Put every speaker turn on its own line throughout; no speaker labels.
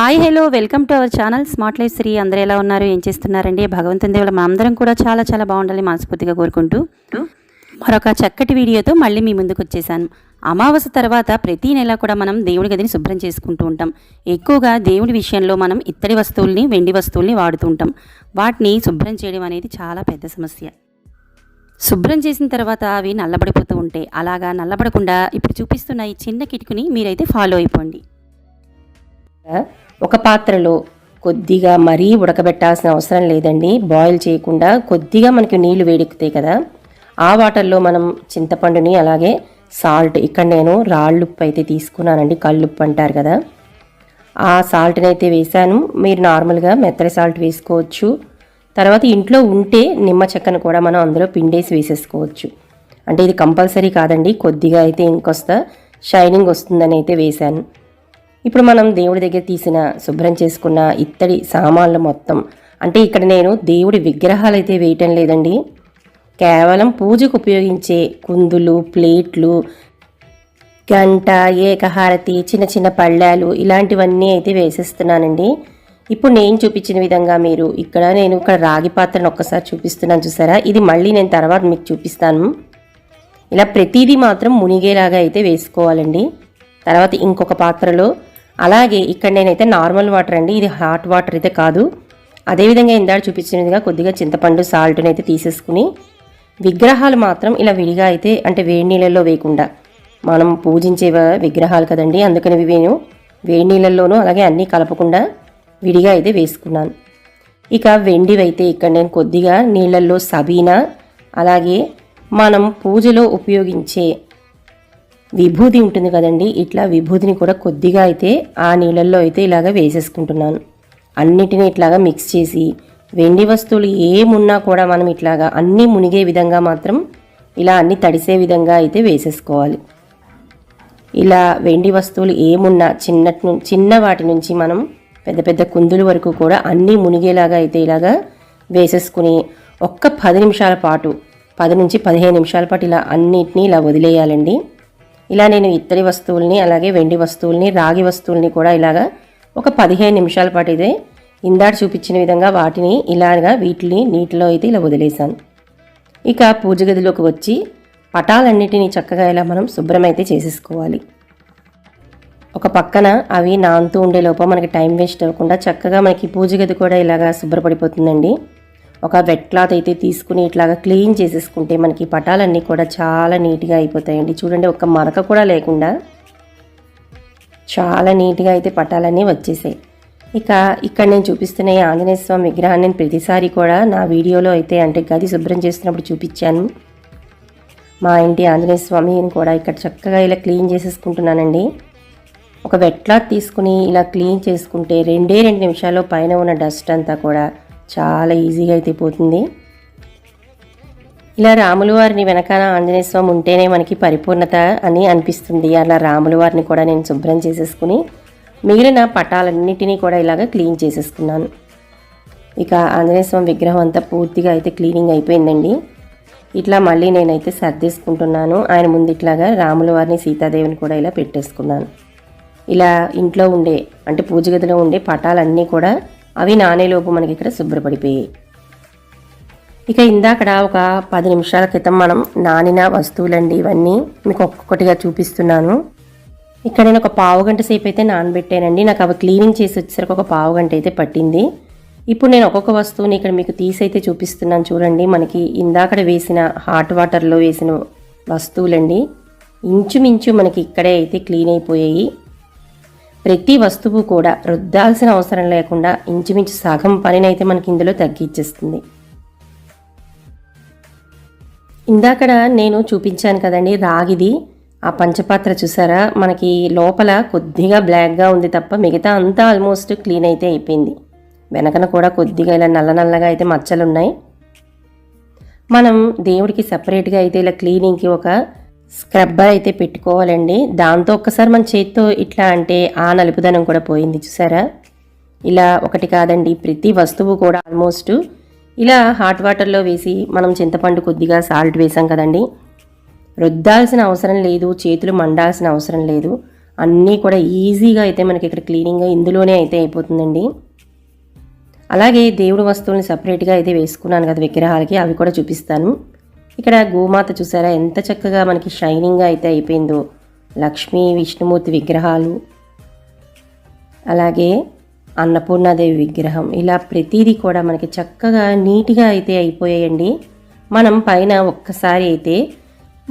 Hi hello welcome to our channel. Smart life Shri అందరూ ఎలా ఉన్నారు? ఏం చేస్తున్నారండి? భగవంతుని దేవుల మా అందరం కూడా చాలా చాలా బాగుండాలి మనస్ఫూర్తిగా కోరుకుంటూ మరొక చక్కటి వీడియోతో మళ్ళీ మీ ముందుకు వచ్చేసాను. అమావాస్య తర్వాత ప్రతి నెల కూడా మనం దేవుడి గదిని శుభ్రం చేసుకుంటూ ఉంటాం. ఎక్కువగా దేవుడి విషయంలో మనం ఇత్తడి వస్తువుల్ని వెండి వస్తువుల్ని వాడుతూ ఉంటాం. వాటిని శుభ్రం చేయడం అనేది చాలా పెద్ద సమస్య. శుభ్రం చేసిన తర్వాత అవి నల్లబడిపోతూ ఉంటాయి. అలాగా నల్లబడకుండా ఇప్పుడు చూపిస్తున్న ఈ చిన్న కిటుకుని మీరైతే ఫాలో అయిపోండి.
ఒక పాత్రలో కొద్దిగా మరీ ఉడకబెట్టాల్సిన అవసరం లేదండి. బాయిల్ చేయకుండా కొద్దిగా మనకి నీళ్ళు వేడెక్కుతాయి కదా. ఆ వాటర్లో మనం చింతపండుని అలాగే సాల్ట్ ఇక్కడ నేను రాళ్ళుప్పు అయితే తీసుకున్నానండి. కళ్ళుప్పు అంటారు కదా. ఆ సాల్ట్ని అయితే వేసాను మీరు నార్మల్గా మెత్తడి సాల్ట్ వేసుకోవచ్చు. తర్వాత ఇంట్లో ఉంటే నిమ్మ చెక్కను కూడా మనం అందులో పిండేసి వేసేసుకోవచ్చు. అంటే ఇది కంపల్సరీ కాదండి. కొద్దిగా అయితే ఇంకొస్తా షైనింగ్ వస్తుందని అయితే వేశాను. ఇప్పుడు మనం దేవుడి దగ్గర తీసిన శుభ్రం చేసుకున్న ఇత్తడి సామాన్లు మొత్తం అంటే ఇక్కడ నేను దేవుడి విగ్రహాలు అయితే వేయటం లేదండి. కేవలం పూజకు ఉపయోగించే కుందులు ప్లేట్లు గంట ఏకహారతి చిన్న చిన్న పళ్ళాలు ఇలాంటివన్నీ అయితే వేసేస్తున్నానండి. ఇప్పుడు నేను చూపించిన విధంగా మీరు ఇక్కడ నేను ఇక్కడ రాగి పాత్రను ఒక్కసారి చూపిస్తున్నాను చూసారా? ఇది మళ్ళీ నేను తర్వాత మీకు చూపిస్తాను. ఇలా ప్రతిదీ మాత్రం మునిగేలాగా అయితే వేసుకోవాలండి. తర్వాత ఇంకొక పాత్రలో అలాగే ఇక్కడ నేనైతే నార్మల్ వాటర్ అండి ఇది హాట్ వాటర్ అయితే కాదు. అదేవిధంగా ఇందాక చూపించినదిగా కొద్దిగా చింతపండు సాల్ట్ని అయితే తీసేసుకుని విగ్రహాలు మాత్రం ఇలా విడిగా అయితే అంటే వేడి నీళ్ళల్లో వేయకుండా మనం పూజించే విగ్రహాలు కదండి అందుకని నేను వేడి నీళ్ళల్లోనూ అలాగే అన్నీ కలపకుండా విడిగా అయితే వేసుకున్నాను. ఇక వెండివైతే ఇక్కడ నేను కొద్దిగా నీళ్ళల్లో సబీనా అలాగే మనం పూజలో ఉపయోగించే విభూది ఉంటుంది కదండి. ఇట్లా విభూదిని కూడా కొద్దిగా అయితే ఆ నీళ్ళల్లో అయితే ఇలాగ వేసేసుకుంటున్నాను. అన్నిటిని ఇట్లాగా మిక్స్ చేసి వెండి వస్తువులు ఏమున్నా కూడా మనం ఇట్లాగా అన్నీ మునిగే విధంగా మాత్రం ఇలా అన్ని తడిసే విధంగా అయితే వేసేసుకోవాలి. ఇలా వెండి వస్తువులు ఏమున్నా చిన్నట్ను చిన్న వాటి నుంచి మనం పెద్ద పెద్ద కుందుల వరకు కూడా అన్నీ మునిగేలాగా అయితే ఇలాగా వేసేసుకుని ఒక్క పది నిమిషాల పాటు పది నుంచి పదిహేను నిమిషాల పాటు ఇలా అన్నిటినీ ఇలా వదిలేయాలండి. ఇలా నేను ఇత్తడి వస్తువుల్ని అలాగే వెండి వస్తువుల్ని రాగి వస్తువుల్ని కూడా ఇలాగా ఒక పదిహేను నిమిషాల పాటు ఇదే ఇందాక చూపించిన విధంగా వాటిని ఇలాగా వీటిని నీటిలో అయితే ఇలా వదిలేశాను. ఇక పూజ గదిలోకి వచ్చి పటాలన్నిటినీ చక్కగా ఇలా మనం శుభ్రమైతే చేసేసుకోవాలి. ఒక పక్కన అవి నానుతూ ఉండే లోపం మనకి టైం వేస్ట్ అవ్వకుండా చక్కగా మనకి పూజ గది కూడా ఇలాగా శుభ్రపడిపోతుందండి. ఒక వెట్ క్లాత్ అయితే తీసుకుని ఇట్లాగా క్లీన్ చేసేసుకుంటే మనకి పటాలన్నీ కూడా చాలా నీట్గా అయిపోతాయండి. చూడండి ఒక మరక కూడా లేకుండా చాలా నీట్గా అయితే పటాలన్నీ వచ్చేసాయి. ఇక ఇక్కడ నేను చూపిస్తున్న ఈ ఆంజనేయ స్వామి విగ్రహాన్ని నేను ప్రతిసారి కూడా నా వీడియోలో అయితే అంటే గది శుభ్రం చేస్తున్నప్పుడు చూపించాను. మా ఇంటి ఆంజనేయ స్వామిని కూడా ఇక్కడ చక్కగా ఇలా క్లీన్ చేసేసుకుంటున్నానండి. ఒక వెట్ క్లాత్ తీసుకుని ఇలా క్లీన్ చేసుకుంటే రెండే రెండు నిమిషాల్లో పైన ఉన్న డస్ట్ అంతా కూడా చాలా ఈజీగా అయితే పోతుంది. ఇలా రాములు వారిని వెనకాల ఆంజనేయ స్వామి ఉంటేనే మనకి పరిపూర్ణత అని అనిపిస్తుంది. అలా రాములు వారిని కూడా నేను శుభ్రం చేసేసుకుని మిగిలిన పటాలన్నిటినీ కూడా ఇలాగ క్లీన్ చేసేసుకున్నాను. ఇక ఆంజనేయ స్వామి విగ్రహం అంతా పూర్తిగా అయితే క్లీనింగ్ అయిపోయిందండి. ఇట్లా మళ్ళీ నేనైతే సర్దేసుకుంటున్నాను. ఆయన ముందు ఇట్లాగా రాముల వారిని సీతాదేవిని కూడా ఇలా పెట్టేసుకున్నాను. ఇలా ఇంట్లో ఉండే అంటే పూజ గదిలో ఉండే పటాలన్నీ కూడా అవి నానేలోపు మనకి ఇక్కడ శుభ్రపడిపోయాయి. ఇక ఇందాకడ ఒక పది నిమిషాల క్రితం మనం నానిన వస్తువులండి ఇవన్నీ మీకు ఒక్కొక్కటిగా చూపిస్తున్నాను. ఇక్కడ నేను ఒక పావు గంట సేపు అయితే నానబెట్టానండి. నాకు అవి క్లీనింగ్ చేసి వచ్చేసరికి ఒక పావు గంట అయితే పట్టింది. ఇప్పుడు నేను ఒక్కొక్క వస్తువుని ఇక్కడ మీకు తీసి అయితే చూపిస్తున్నాను చూడండి. మనకి ఇందాకడ వేసిన హాట్ వాటర్లో వేసిన వస్తువులండి. ఇంచుమించు మనకి ఇక్కడే అయితే క్లీన్ అయిపోయాయి. ప్రతి వస్తువు కూడా రుద్దాల్సిన అవసరం లేకుండా ఇంచుమించు సగం పనినైతే మనకి ఇందులో తగ్గించేస్తుంది ఇందాకడ నేను చూపించాను కదండి రాగిది. ఆ పంచపాత్ర చూసారా? మనకి లోపల కొద్దిగా బ్లాక్గా ఉంది తప్ప మిగతా అంతా ఆల్మోస్ట్ క్లీన్ అయితే అయిపోయింది. వెనకన కూడా కొద్దిగా ఇలా నల్ల నల్లగా అయితే మచ్చలు ఉన్నాయి మనం దేవుడికి సపరేట్గా అయితే ఇలా క్లీనింగ్కి ఒక స్క్రబ్బర్ అయితే పెట్టుకోవాలండి. దాంతో ఒక్కసారి మన చేతితో ఇట్లా అంటే ఆ నలుపుదనం కూడా పోయింది చూసారా? ఇలా ఒకటి కాదండి ప్రతి వస్తువు కూడా ఆల్మోస్ట్ ఇలా హాట్ వాటర్లో వేసి మనం చింతపండు కొద్దిగా సాల్ట్ వేసాం కదండి. రుద్దాల్సిన అవసరం లేదు చేతులు మండాల్సిన అవసరం లేదు. అన్నీ కూడా ఈజీగా అయితే మనకి ఇక్కడ క్లీనింగ్గా ఇందులోనే అయితే అయిపోతుందండి. అలాగే దేవుడి వస్తువుల్ని సపరేట్గా అయితే వేసుకున్నాను కదా విగ్రహాలకి అవి కూడా చూపిస్తాను. ఇక్కడ గోమాత చూసారా? ఎంత చక్కగా మనకి షైనింగ్గా అయితే అయిపోయిందో. లక్ష్మీ విష్ణుమూర్తి విగ్రహాలు. అలాగే అన్నపూర్ణాదేవి విగ్రహం. ఇలా ప్రతిదీ కూడా మనకి చక్కగా నీట్గా అయితే అయిపోయాయండి. మనం పైన ఒక్కసారి అయితే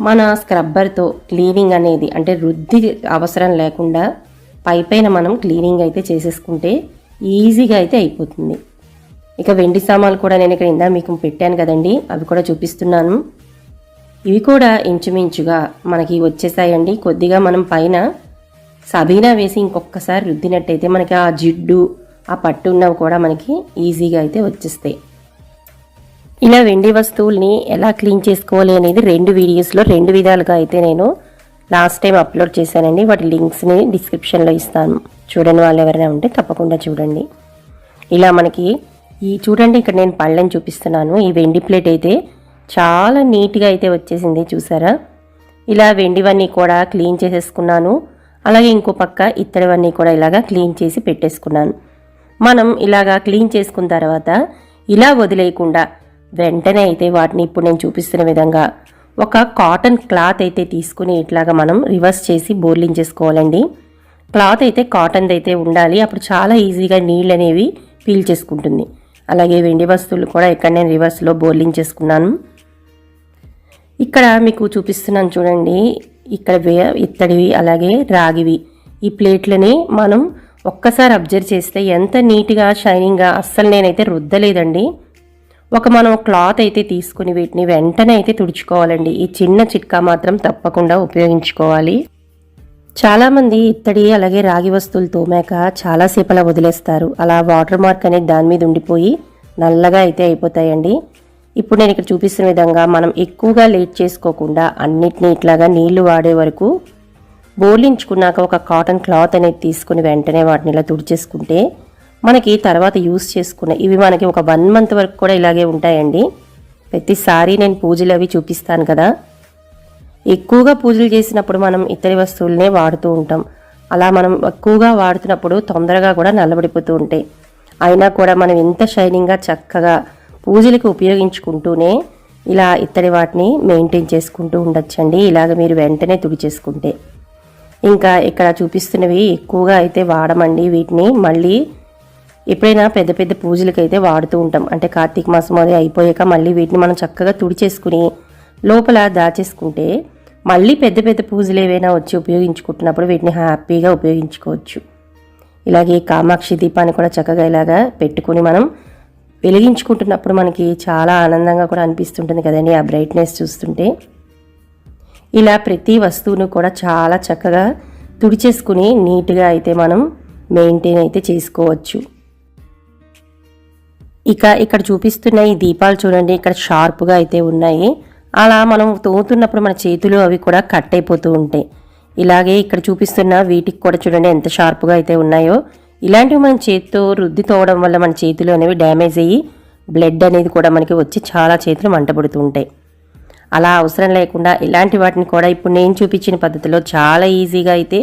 మన స్క్రబ్బర్తో క్లీనింగ్ అనేది అంటే రుద్ది అవసరం లేకుండా పై పైన మనం క్లీనింగ్ అయితే చేసేసుకుంటే ఈజీగా అయితే అయిపోతుంది. ఇక వెండి సామాన్లు కూడా నేను ఇక్కడ ఇందా మీకు పెట్టాను కదండి. అవి కూడా చూపిస్తున్నాను. ఇవి కూడా ఇంచుమించుగా మనకి వచ్చేసాయండి. కొద్దిగా మనం పైన సబీనా వేసి ఇంకొకసారి రుద్దినట్టయితే మనకి ఆ జిడ్డు ఆ పట్టు ఉన్నవి కూడా మనకి ఈజీగా అయితే వచ్చేస్తాయి. ఇలా వెండి వస్తువుల్ని ఎలా క్లీన్ చేసుకోవాలి అనేది రెండు వీడియోస్లో రెండు విధాలుగా అయితే నేను లాస్ట్ టైం అప్లోడ్ చేశానండి. వాటి లింక్స్ని డిస్క్రిప్షన్లో ఇస్తాను. చూడని వాళ్ళు ఎవరైనా ఉంటే తప్పకుండా చూడండి. ఇలా మనకి ఈ చూడండి ఇక్కడ నేను పళ్ళని చూపిస్తున్నాను. ఈ వెండి ప్లేట్ అయితే చాలా నీట్గా అయితే వచ్చేసింది చూసారా? ఇలా వెండివన్నీ కూడా క్లీన్ చేసేసుకున్నాను. అలాగే ఇంకో పక్క ఇత్తడివన్నీ కూడా ఇలాగా క్లీన్ చేసి పెట్టేసుకున్నాను. మనం ఇలాగా క్లీన్ చేసుకున్న తర్వాత ఇలా వదిలేయకుండా వెంటనే అయితే వాటిని ఇప్పుడు నేను చూపిస్తున్న విధంగా ఒక కాటన్ క్లాత్ అయితే తీసుకుని ఇట్లాగా మనం రివర్స్ చేసి బోర్లించేసుకోవాలండి క్లాత్ అయితే కాటన్ది అయితే ఉండాలి. అప్పుడు చాలా ఈజీగా నీళ్ళు అనేవి పీల్ చేసుకుంటుంది. అలాగే వెండి వస్తువులు కూడా ఇక్కడ నేను రివర్స్లో బోర్లించేసుకున్నాను ఇక్కడ మీకు చూపిస్తున్నాను చూడండి. ఇక్కడ వే ఇత్తడివి అలాగే రాగివి. ఈ ప్లేట్లని మనం ఒక్కసారి అబ్జర్వ్ చేస్తే ఎంత నీట్గా షైనింగ్గా అస్సలు నేనైతే రుద్దలేదండి. ఒక మనం క్లాత్ అయితే తీసుకుని వీటిని వెంటనే అయితే తుడుచుకోవాలండి. ఈ చిన్న చిట్కా మాత్రం తప్పకుండా ఉపయోగించుకోవాలి. చాలామంది ఇత్తడి అలాగే రాగి వస్తువులు తోమాక చాలాసేపు అలా వదిలేస్తారు. అలా వాటర్ మార్క్ అనేది దాని మీద ఉండిపోయి నల్లగా అయితే అయిపోతాయండి. ఇప్పుడు నేను ఇక్కడ చూపిస్తున్న విధంగా మనం ఎక్కువగా లేట్ చేసుకోకుండా అన్నిటినీ ఇట్లాగా నీళ్ళు వాడే వరకు బోలించుకున్నాక ఒక కాటన్ క్లాత్ అనేది తీసుకుని వెంటనే వాటిని ఇలా తుడిచేసుకుంటే మనకి తర్వాత యూస్ చేసుకున్న ఇవి మనకి ఒక వన్ మంత్ వరకు కూడా ఇలాగే ఉంటాయండి. ప్రతిసారి నేను పూజలు అవి చూపిస్తాను కదా. ఎక్కువగా పూజలు చేసినప్పుడు మనం ఇతర వస్తువులనే వాడుతూ ఉంటాం. అలా మనం ఎక్కువగా వాడుతున్నప్పుడు తొందరగా కూడా నల్లబడిపోతూ ఉంటాయి. అయినా కూడా మనం ఎంత షైనింగ్గా చక్కగా పూజలకు ఉపయోగించుకుంటూనే ఇలా ఇత్తడి వాటిని మెయింటైన్ చేసుకుంటూ ఉండొచ్చండి. ఇలాగ మీరు వెంటనే తుడిచేసుకుంటే ఇంకా ఇక్కడ చూపిస్తున్నవి ఎక్కువగా అయితే వాడమండి వీటిని. మళ్ళీ ఎప్పుడైనా పెద్ద పెద్ద పూజలకి అయితే వాడుతూ ఉంటాం. అంటే కార్తీక మాసం అది అయిపోయాక మళ్ళీ వీటిని మనం చక్కగా తుడిచేసుకుని లోపల దాచేసుకుంటే మళ్ళీ పెద్ద పెద్ద పూజలు ఏవైనా వచ్చి ఉపయోగించుకుంటున్నప్పుడు వీటిని హ్యాపీగా ఉపయోగించుకోవచ్చు. ఇలాగే కామాక్షి దీపాన్ని కూడా చక్కగా ఇలాగా పెట్టుకుని మనం వెలిగించుకుంటున్నప్పుడు మనకి చాలా ఆనందంగా కూడా అనిపిస్తుంటుంది కదండి ఆ బ్రైట్నెస్ చూస్తుంటే. ఇలా ప్రతి వస్తువును కూడా చాలా చక్కగా తుడిచేసుకుని నీట్గా అయితే మనం మెయింటైన్ అయితే చేసుకోవచ్చు. ఇక ఇక్కడ చూపిస్తున్న ఈ దీపాలు చూడండి ఇక్కడ షార్ప్గా అయితే ఉన్నాయి. అలా మనం తోతున్నప్పుడు మన చేతులు అవి కూడా కట్ అయిపోతూ ఉంటాయి. ఇలాగే ఇక్కడ చూపిస్తున్న వీటికి కూడా చూడండి ఎంత షార్ప్గా అయితే ఉన్నాయో. ఇలాంటివి మనం చేతితో రుద్ది తోవడం వల్ల మన చేతులు అనేవి డ్యామేజ్ అయ్యి బ్లడ్ అనేది కూడా మనకి వచ్చి చాలా చేతులు మంటపడుతూ ఉంటాయి అలా అవసరం లేకుండా ఇలాంటి వాటిని కూడా ఇప్పుడు నేను చూపించిన పద్ధతిలో చాలా ఈజీగా అయితే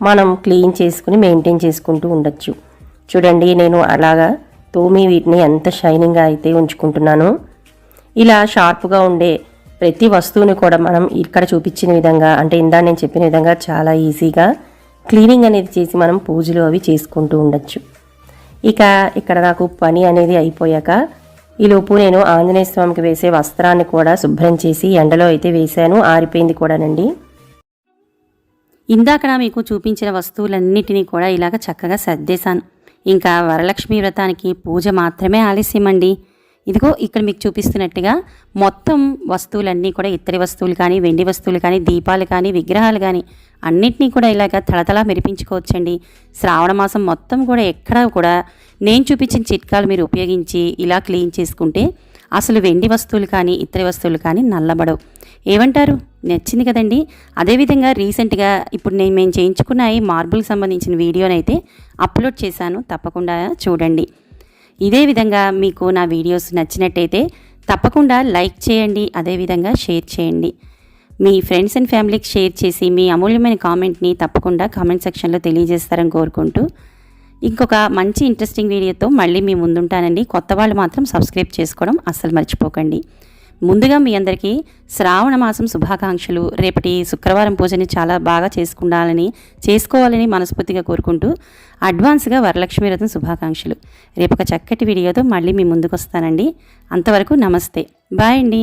మనం క్లీన్ చేసుకుని మెయింటైన్ చేసుకుంటూ ఉండొచ్చు. చూడండి నేను అలాగా తోమి వీటిని ఎంత షైనింగ్గా అయితే ఉంచుకుంటున్నాను. ఇలా షార్ప్గా ఉండే ప్రతి వస్తువుని కూడా మనం ఇక్కడ చూపించిన విధంగా అంటే ఇందా నేను చెప్పిన విధంగా చాలా ఈజీగా క్లీనింగ్ అనేది చేసి మనం పూజలు అవి చేసుకుంటూ ఉండొచ్చు. ఇక ఇక్కడ నాకు పని అనేది అయిపోయాక ఈలోపు నేను ఆంజనేయ స్వామికి వేసే వస్త్రాన్ని కూడా శుభ్రం చేసి ఎండలో అయితే వేశాను ఆరిపోయింది కూడానండి.
ఇందాక మీకు చూపించిన వస్తువులన్నిటినీ కూడా ఇలాగ చక్కగా సర్దేశాను. ఇంకా వరలక్ష్మి వ్రతానికి పూజ మాత్రమే ఆలస్యమండి. ఇదిగో ఇక్కడ మీకు చూపిస్తున్నట్టుగా మొత్తం వస్తువులన్నీ కూడా ఇత్తడి వస్తువులు కానీ వెండి వస్తువులు కానీ దీపాలు కానీ విగ్రహాలు కానీ అన్నిటినీ కూడా ఇలాగ తలతలా మెరిపించుకోవచ్చండి. శ్రావణ మాసం మొత్తం కూడా ఎక్కడా కూడా నేను చూపించిన చిట్కాలు మీరు ఉపయోగించి ఇలా క్లీన్ చేసుకుంటే అసలు వెండి వస్తువులు కానీ ఇతర వస్తువులు కానీ నల్లబడవు. ఏమంటారు? నచ్చింది కదండి. అదేవిధంగా రీసెంట్గా ఇప్పుడు నేను మేము చేయించుకున్న ఈ మార్బుల్కి సంబంధించిన వీడియోనైతే అప్లోడ్ చేశాను. తప్పకుండా చూడండి. ఇదే విధంగా మీకు నా వీడియోస్ నచ్చినట్టయితే తప్పకుండా లైక్ చేయండి అదేవిధంగా షేర్ చేయండి. మీ ఫ్రెండ్స్ అండ్ ఫ్యామిలీకి షేర్ చేసి మీ అమూల్యమైన కామెంట్ని తప్పకుండా కామెంట్ సెక్షన్లో తెలియజేస్తారని కోరుకుంటూ ఇంకొక మంచి ఇంట్రెస్టింగ్ వీడియోతో మళ్ళీ మీ ముందుంటానండి. కొత్త వాళ్ళు మాత్రం సబ్స్క్రైబ్ చేసుకోవడం అస్సలు మర్చిపోకండి. ముందుగా మీ అందరికీ శ్రావణ మాసం శుభాకాంక్షలు. రేపటి శుక్రవారం పూజని చాలా బాగా చేసుకుండాలని చేసుకోవాలని మనస్ఫూర్తిగా కోరుకుంటూ అడ్వాన్స్గా వరలక్ష్మి వ్రతం శుభాకాంక్షలు. రేపు ఒక చక్కటి వీడియోతో మళ్ళీ మీ ముందుకు వస్తానండి అంతవరకు నమస్తే. బాయ్ అండి.